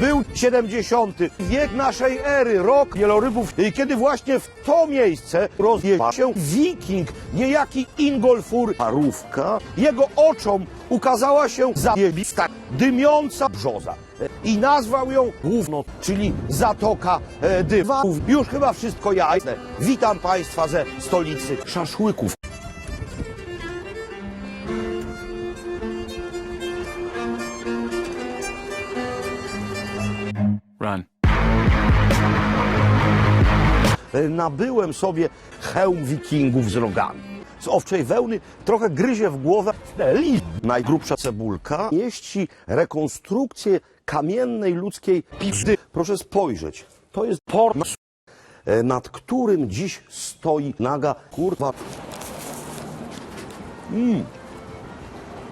Był 70. wiek naszej ery, rok wielorybów, kiedy właśnie w to miejsce rozjechał się wiking, niejaki Ingolfur Parówka. Jego oczom ukazała się zajebista, dymiąca brzoza. I nazwał ją główną, czyli Zatoka e, Dywa. Już chyba wszystko jasne. Witam Państwa ze stolicy szaszłyków. Run. E, nabyłem sobie hełm wikingów z rogami. Z owczej wełny trochę gryzie w głowę list. Najgrubsza cebulka mieści rekonstrukcję kamiennej ludzkiej pizdy. Proszę spojrzeć, to jest porno, e, nad którym dziś stoi naga kurwa.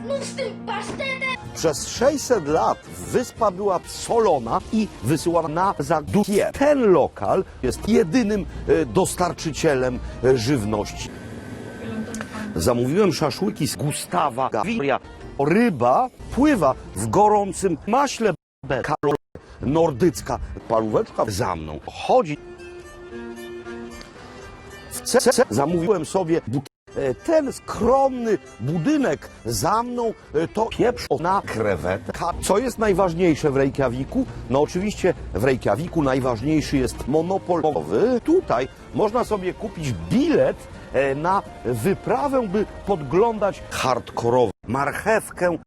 Mów z tym pasztetem! Przez 600 lat wyspa była solona i wysyłana na zadupię. Ten lokal jest jedynym e, dostarczycielem e, żywności. Zamówiłem szaszłyki z Gustawa Gaviria. Ryba pływa w gorącym maśle Karol nordycka. Paróweczka za mną chodzi. W CC zamówiłem sobie e, ten skromny budynek za mną e, to pieprz na krewetę. Co jest najważniejsze w Reykjaviku? No oczywiście w Reykjaviku najważniejszy jest monopolowy. Tutaj można sobie kupić bilet e, na wyprawę, by podglądać hardkorowe marchewkę